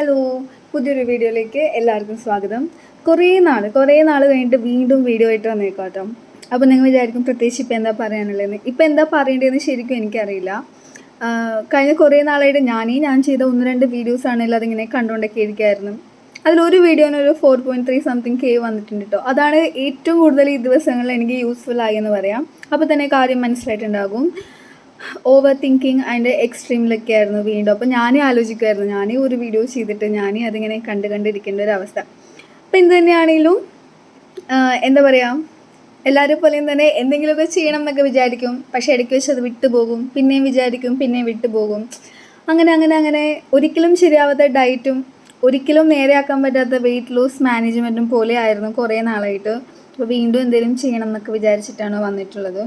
Hello പുതിയൊരു വീഡിയോയിലേക്ക് എല്ലാവർക്കും സ്വാഗതം. കുറേ നാൾ കുറേ നാൾ കഴിഞ്ഞിട്ട് വീണ്ടും വീഡിയോ ആയിട്ട് വന്നേക്കാട്ടോ. അപ്പോൾ നിങ്ങൾ വിചാരിക്കും പ്രത്യേകിച്ച് ഇപ്പോൾ എന്താ പറയാനുള്ളതെന്ന്. ഇപ്പോൾ എന്താ പറയേണ്ടതെന്ന് ശരിക്കും എനിക്കറിയില്ല. കഴിഞ്ഞ കുറേ നാളായിട്ട് ഞാനീ ഞാൻ ചെയ്ത ഒന്ന് രണ്ട് വീഡിയോസ് ആണെങ്കിലും അതിങ്ങനെ കണ്ടുകൊണ്ടൊക്കെ ഇരിക്കുകയായിരുന്നു അതിലൊരു വീഡിയോന് ഒരു four point three something K വന്നിട്ടുണ്ട് കേട്ടോ അതാണ് ഏറ്റവും കൂടുതൽ ഈ ദിവസങ്ങളിൽ എനിക്ക് യൂസ്ഫുൾ ആയി എന്ന് പറയാം. അപ്പോൾ തന്നെ കാര്യം മനസ്സിലായിട്ടുണ്ടാകും. ഓവർ തിങ്കിങ് അതിന്റെ എക്സ്ട്രീമിലൊക്കെ ആയിരുന്നു വീണ്ടും. അപ്പോൾ ഞാനേ ആലോചിക്കുമായിരുന്നു ഞാനേ ഒരു വീഡിയോ ചെയ്തിട്ട് ഞാനേ അതിങ്ങനെ കണ്ട് കണ്ടിരിക്കേണ്ട ഒരു അവസ്ഥ. അപ്പോൾ എന്ത് തന്നെയാണെങ്കിലും എന്താ പറയുക എല്ലാവരും പോലെയും തന്നെ എന്തെങ്കിലുമൊക്കെ ചെയ്യണം എന്നൊക്കെ വിചാരിക്കും. പക്ഷേ ഇടയ്ക്ക് വെച്ച് അത് വിട്ടുപോകും പിന്നെയും വിചാരിക്കും പിന്നെയും വിട്ടുപോകും അങ്ങനെ അങ്ങനെ അങ്ങനെ ഒരിക്കലും ശരിയാവാത്ത ഡയറ്റും ഒരിക്കലും നേരെയാക്കാൻ പറ്റാത്ത വെയിറ്റ് ലോസ് മാനേജ്മെന്റും പോലെ ആയിരുന്നു കുറേ നാളായിട്ട്. അപ്പോൾ വീണ്ടും എന്തെങ്കിലും ചെയ്യണം എന്നൊക്കെ വിചാരിച്ചിട്ടാണ് വന്നിട്ടുള്ളത്.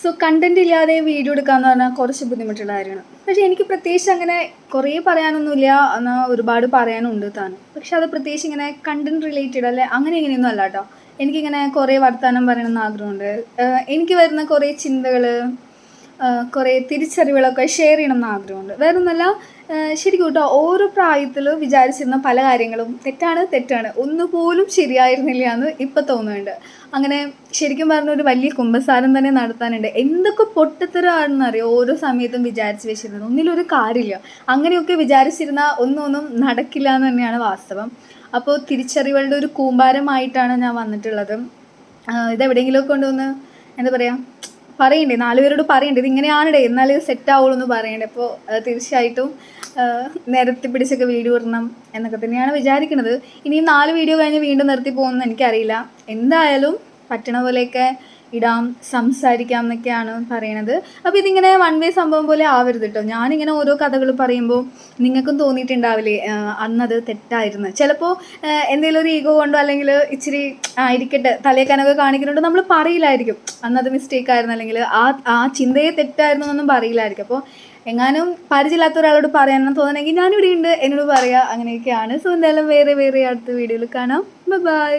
സോ കണ്ടന്റ് ഇല്ലാതെ വീഡിയോ എടുക്കാന്ന് പറഞ്ഞാൽ കുറച്ച് ബുദ്ധിമുട്ടുള്ള കാര്യമാണ്. പക്ഷേ എനിക്ക് പ്രത്യേകിച്ച് അങ്ങനെ കുറേ പറയാനൊന്നുമില്ല എന്നാൽ ഒരുപാട് പറയാനുണ്ട് താൻ. പക്ഷെ അത് പ്രത്യേകിച്ച് ഇങ്ങനെ കണ്ടന്റ് റിലേറ്റഡ് അല്ലെ അങ്ങനെ ഇങ്ങനെയൊന്നും അല്ല കേട്ടോ. എനിക്കിങ്ങനെ കുറേ വർത്തമാനം പറയണമെന്ന് ആഗ്രഹമുണ്ട്. എനിക്ക് വരുന്ന കുറേ ചിന്തകൾ കുറേ തിരിച്ചറിവുകളൊക്കെ ഷെയർ ചെയ്യണം ആഗ്രഹമുണ്ട്. വേറെ ഒന്നല്ല ശരിക്കും കേട്ടോ ഓരോ പ്രായത്തിൽ വിചാരിച്ചിരുന്ന പല കാര്യങ്ങളും തെറ്റാണ് തെറ്റാണ്. ഒന്നുപോലും ശരിയായിരുന്നില്ല എന്ന് ഇപ്പം തോന്നുന്നുണ്ട്. അങ്ങനെ ശരിക്കും പറഞ്ഞ ഒരു വലിയ കുമ്പസാരം തന്നെ നടത്താനുണ്ട്. എന്തൊക്കെ പൊട്ടത്തരമാണെന്നറിയോ ഓരോ സമയത്തും വിചാരിച്ച് വെച്ചിരുന്നത്. ഒന്നിലൊരു കാര്യമില്ല. അങ്ങനെയൊക്കെ വിചാരിച്ചിരുന്ന ഒന്നൊന്നും ഒന്നും നടക്കില്ല എന്ന് തന്നെയാണ് വാസ്തവം. അപ്പോൾ തിരിച്ചറിവുകളുടെ ഒരു കൂമ്പാരമായിട്ടാണ് ഞാൻ വന്നിട്ടുള്ളത്. ഇതെവിടെയെങ്കിലുമൊക്കെ കൊണ്ടുവന്ന് എന്താ പറയുക പറയണ്ടേ? നാലുപേരോട് പറയണ്ടേ? ഇത് ഇങ്ങനെയാണിടേ എന്നാലേ സെറ്റ് ആവുള്ളൂ എന്ന് പറയണ്ടേ? അപ്പോൾ തീർച്ചയായിട്ടും നിരത്തി പിടിച്ചൊക്കെ വീഡിയോ ഇടണം എന്നൊക്കെ തന്നെയാണ് വിചാരിക്കുന്നത് ഇനിയും നാല് വീഡിയോ കഴിഞ്ഞ് വീണ്ടും നിർത്തി പോകുമെന്ന് എനിക്കറിയില്ല. എന്തായാലും പറ്റണ പോലെയൊക്കെ ഇടാം സംസാരിക്കാം എന്നൊക്കെയാണ് പറയണത്. അപ്പോൾ ഇതിങ്ങനെ വൺ വേ സംഭവം പോലെ ആവരുത് കേട്ടോ ഞാനിങ്ങനെ ഓരോ കഥകൾ പറയുമ്പോൾ നിങ്ങൾക്കും തോന്നിയിട്ടുണ്ടാവില്ലേ? അന്നത് തെറ്റായിരുന്നു. ചിലപ്പോൾ എന്തെങ്കിലും ഒരു ഈഗോ കൊണ്ടോ അല്ലെങ്കിൽ ഇച്ചിരി ആയിരിക്കട്ടെ തലേക്കനൊക്കെ കാണിക്കുന്നുണ്ട് നമ്മൾ പറയില്ലായിരിക്കും. അന്നത് മിസ്റ്റേക്ക് ആയിരുന്നു അല്ലെങ്കിൽ ആ ആ ചിന്തയെ തെറ്റായിരുന്നു എന്നൊന്നും പറയില്ലായിരിക്കും. അപ്പോൾ എങ്ങാനും പരിചയമില്ലാത്ത ഒരാളോട് പറയാനെന്ന് തോന്നണമെങ്കിൽ ഞാനിവിടെ ഉണ്ട് എന്നോട് പറയാം അങ്ങനെയൊക്കെയാണ്. സോ എന്തായാലും വേറെ വേറെ അടുത്ത വീഡിയോയിൽ കാണാം. ബൈ